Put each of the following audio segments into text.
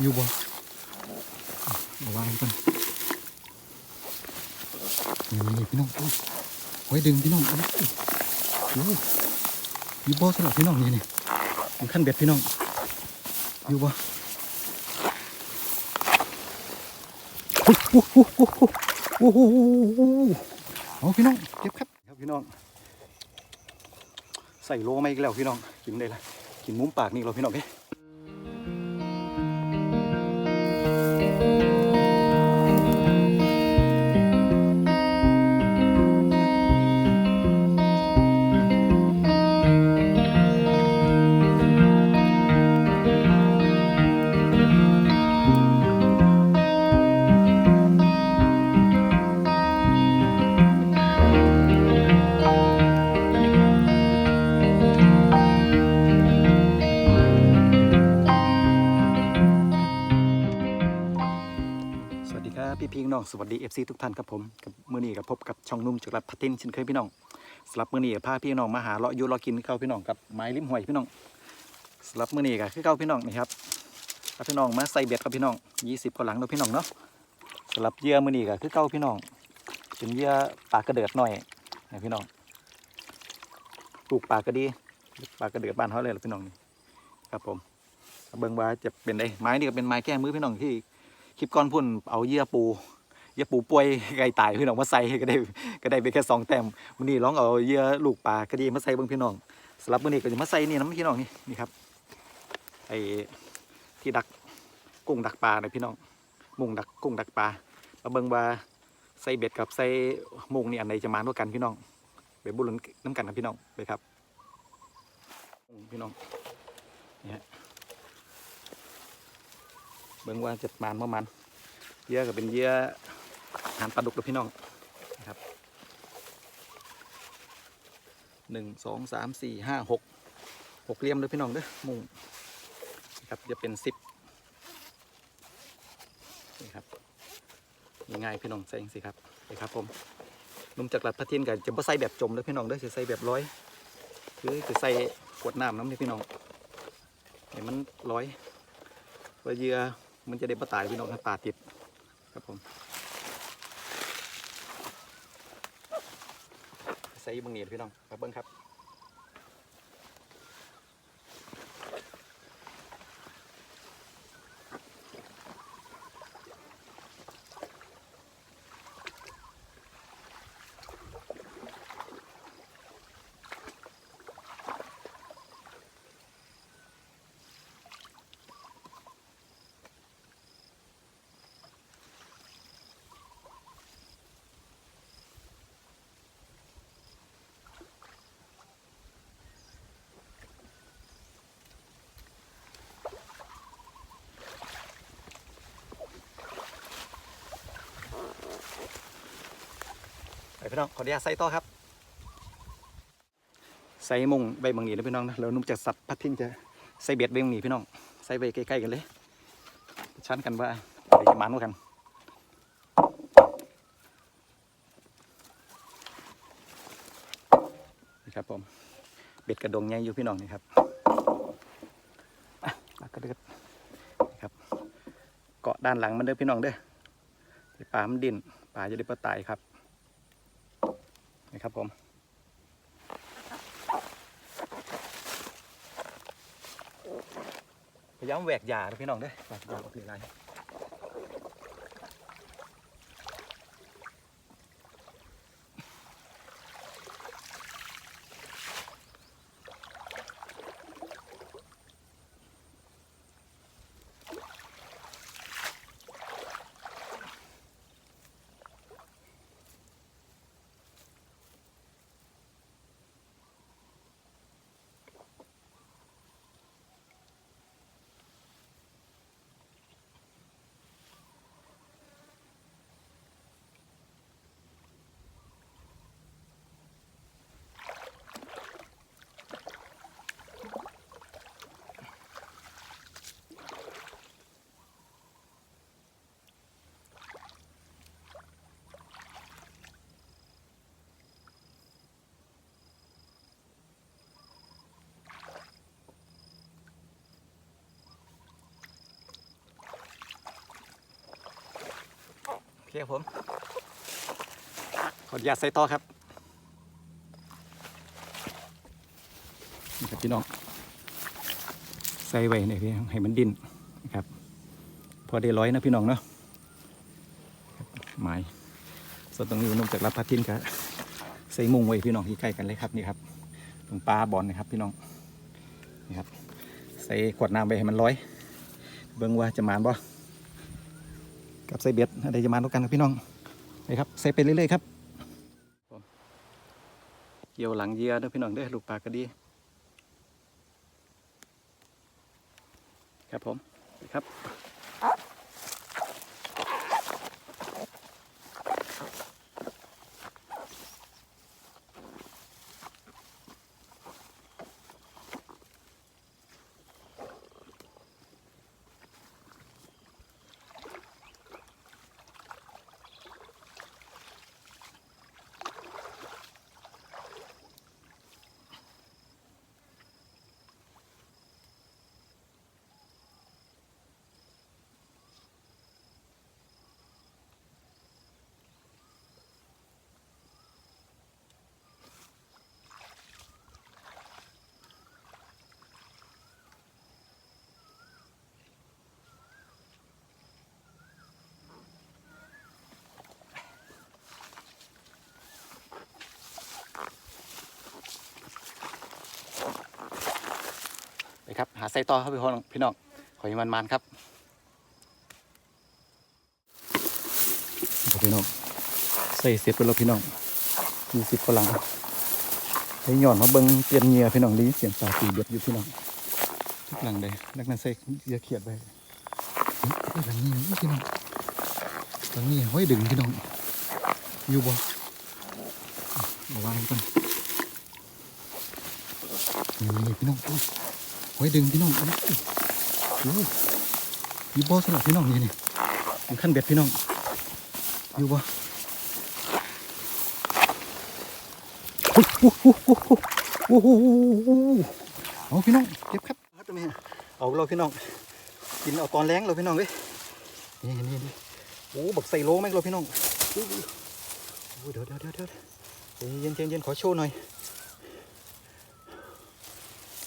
อยู่บ่เอาวางกันนี่พี่น้องโอ้ยไว้ดึงพี่น้องอยู่บ่สำหรับพี่น้องนี่นี่มันขั้นเบ็ดพี่น้อง อยู่บ่เอาพี่น้องเก็บครับครับพี่น้อง ใส่โลมาอีกแล้วพี่น้อง กินได้ละกินมุ้มปากนี่เราพี่น้องเอ้ น้องสวัสดีเอฟซีทุกท่านครับผมกับมือนี้กับพบกับช่องนุ่มจักรพัทินเช่นเคยพี่น้องสำหรับมือนี้พาพี่น้องมาหาเลาะอยูเลาะกินข้าวพี่น้องกับไม้ลิ้มหวยพี่น้องสำหรับมือนี้ก็คือข้าพี่น้องนี่ครับพาพี่น้องมาใส่เบ็ดกับพี่น้องยี่สิบกว่าหลังเนาะพี่น้องเนาะสำหรับเยื่อมือนี้ก็คือเก้าพี่น้องเป็นเยื่อปลากระเดิดหน่อยนะพี่น้องปลูกปลากระดีปลากระเดิดบ้านเขาเลยล่ะพี่น้องนี่ครับผมเบิ่งว่าจะเป็นไงไม้นี่ก็เป็นไม้แก้มือพี่น้องที่คลิปก่อนพุ่นเอาเยื่อปู ยื่อปูป่วยไก่ตายพี่น้องมาใส่ก็ได้ก็ได้ไปแค่สองแต้มวันนี้ลองเอาเยื่อลูกปลากระดีมาใส่เบิ่งพี่น้องสำหรับวันนี้ก็จะมาใส่นี่น้ำพี่น้องนี่นี่ครับไอ้ที่ดักกุ้งดักปลานะพี่น้องมุงดักกุ้งดักปลามาเบิ่งว่าใส่เบ็ดกับใส่มุงนี่อันไหนจะมากว่ากันพี่น้องไปบุญน้ำกันนะพี่น้องไปครับพี่น้องนี่ฮะเบิ่งว่าจะมานประมาณเยื่อก็เป็นเยื่อ อาหารปลาดุกเด้อพี่น้องนะครับหนึ่งสองสามสี่ห้าหกหกเลี่ยมเลยพี่น้องเด้อมุงนะครับจะเป็นสิบนี่ครับง่ายๆพี่น้องใส่สิครับนี่ครับผมนุ่มจากหลัดพัทินกับจะบ่ใส่แบบจมเลยพี่น้องเด้อจะใส่แบบร้อยคือจะใส่ขวดน้ำน้ำนี่พี่น้องให้มันร้อยเพื่อเยื่อมันจะได้ปลาตายพี่น้องครับปลาติดครับผม ใส่บางเนียพี่น้องครับเบิ้งครับ พี่น้องขออนุญาตใส่ต่อครับ ใส่มุงใบบางหนีนะพี่น้องนะแล้วนุ่มจะสับพัดทิ้งจะใส่เบ็ดใบบางหนีพี่น้องใส่ใบใกล้ๆกันเลยชั้นกันว่าใครจะมันกว่ากันนี่ครับผมเบ็ดกระดงใหญ่อยู่พี่น้องนี่ครับลากระเดือดนี่ครับ เกาะด้านหลังมันเด้อพี่น้องเด้อเดี๋ยปลามันดินปลาจะได้ปลาตายครับ นี่ครับผมพยายามแหวกหยาพี่น้องเด้อแหวกหยาออกเหลือไร คผม ขออนุญาตใส่ต่อครับนี่ครับพี่น้อง ใส่ไว้เนี่ยพี่ให้มันดิ้นนะครับ พอได้ร้อยนะพี่น้องเนาะหมายส่วนตรงนี้นอกจากรับพัดทิ้นครับใส่มุงไว้พี่น้องที่ใกล้กันเลยครับนี่ครับ ตรงปลาบอลนะครับพี่น้องนี่ครับ ใส่ขวดน้ำไปให้มันร้อย เบิ่งว่าจะมานบ่ กับใส่เบ็ดอะไรจะมานด้วยกันครับพี่น้องไปครับใส่ไปเรื่อยๆครับเกี่ยวหลังเยียเด้อพี่น้องได้ลูกปลากระดี ครับผมไปครับ ครับ หาไส้ต่อครับพี่น้องพี่น้องขอให้มันมันครับพี่น้องใส่เสร็จไปแล้วพี่น้องมีสิบกว่าหลังใช้หย่อนมาเบิ้งเปลี่ยนเงียพี่น้องนี้เสียงสาตีเบียดอยู่พี่น้องทุกหลังเลยนักนั้นใส่เยียเขียดไปหลังนี้พี่น้องหลังนี้ห้อยดึงพี่น้องอยู่บ่เอาวางกันนี่พี่น้องอ ไว้ดึงพี่น้องอยู่บ่สลับพี่น้องนี่นี่มันขั้นเบ็ดพี่น้อง อยู่บ่โอ้โหเอาพี่น้องเก็บครับเอาตัวนี้เอาเราพี่น้อง กินเอาตอนแรงเราพี่น้องเว้ยนี่นี่นี่โอ้บักใส่โลแม่งเราพี่น้องเดี๋ยวเดี๋ยวเดี๋ยวเยวใจเย็นเย็นขอโชว์หน่อย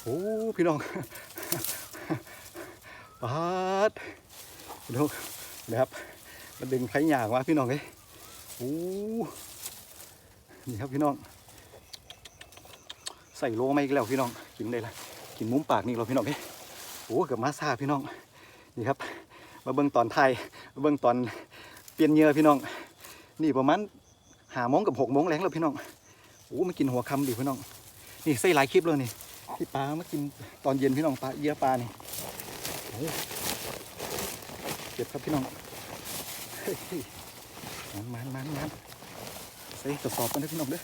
โอ้พี่น้องปาดพี่น้องนะครับมันดึงไผ่หยางวะพี่น้องเอ้ยโอ้นี่ครับพี่น้อง ใส่โลมาอีกแล้วพี่น้องกินได้ละกินมุ้มปากนี่เราพี่น้องเอ้ยโอ้เกือบมาซาพี่น้องนี่ครับ มาเบิ่งตอนไทยมาเบิ่งตอนเปลี่ยนเหงื่อพี่น้อง นี่ประมาณหาโมงกับหกโมงแรงแล้วพี่น้องโอ้มากินหัวคำดิพี่น้อง นี่ใส่หลายคลิปเลยนี่ ที่ปลามากินตอนเย็นพี่น้องปลาเยี่ยปลานี่โอ้เก็บครับพี่น้องเฮ้ยมันมันมันมันใส่กระสอบกันนะพี่น้องเด้อ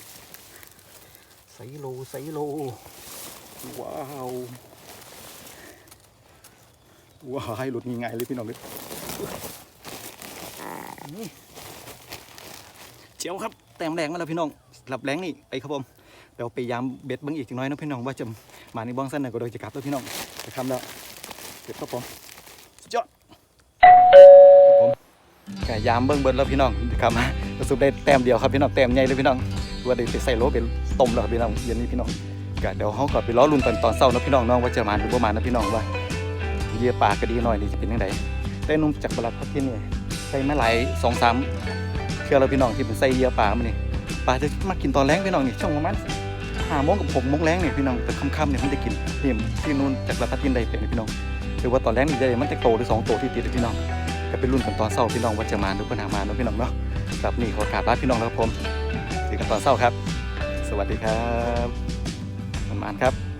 ใส่โลใส่โล ว้าวว้าวให้หลุดง่ายๆเลยพี่น้องเด้อนี่เจียวครับ แต้มแรงมาแล้วพี่น้องหลับแรงนี่ไปครับผม เดี๋ยวไปยามเบ็ดบิ้งอีกจังน้อยนะพี่น้องว่าจะมาในบ้องสั้นหน่อยก็โดยจะกลับแล้วพี่น้องจะทำแล้วเก็บครับผมสุดยอดครับผมแกยามเบิ้งเบิ้แล้วพี่น้องครับประสบได้แต้มเดียวครับพี่น้องแต้มใหญ่เลยพี่น้องว่าได้ไปใส่โลเป็นต้มแล้วครับพี่น้องเย็นนี้พี่น้องก็เดี๋ยวเขาก็ไปล้อลุ่นตอนตอนเช้านะพี่น้องน้องว่าจะมาหรือบ่มานะพี่น้องว่าเยี่ยปากระดีหน่อยนี่จะเป็นยังไงแต่นุ่มจากบลัดพักที่นี่ใส่มาหลายสองสามเทื่อแล้วพี่น้องที่เป็นใส่เยี่ยปลามานี่ปลาจะมากินตอนแรงพี่น้องนี่ช่วงประมาณ หาโมงกับหกโมงแรงเนี่ยพี่น้องแต่ค่ำๆเนี่ยมันจะกินนี่ที่นู่นจากลาพัทินใดเป็นพี่น้องหรือว่าตอนแรงนี่จะมันจะโตหรือสองโตที่ติดพี่น้องก็เป็นรุ่นกันตอนเศร้าพี่น้องว่าจะมาหรือปัญหามาเนาะพี่น้องเนาะแบบนี้ขอกราบลาพี่น้องแล้วครับผมถึงกันตอนเศร้าครับ สวัสดีครับมันมานครับ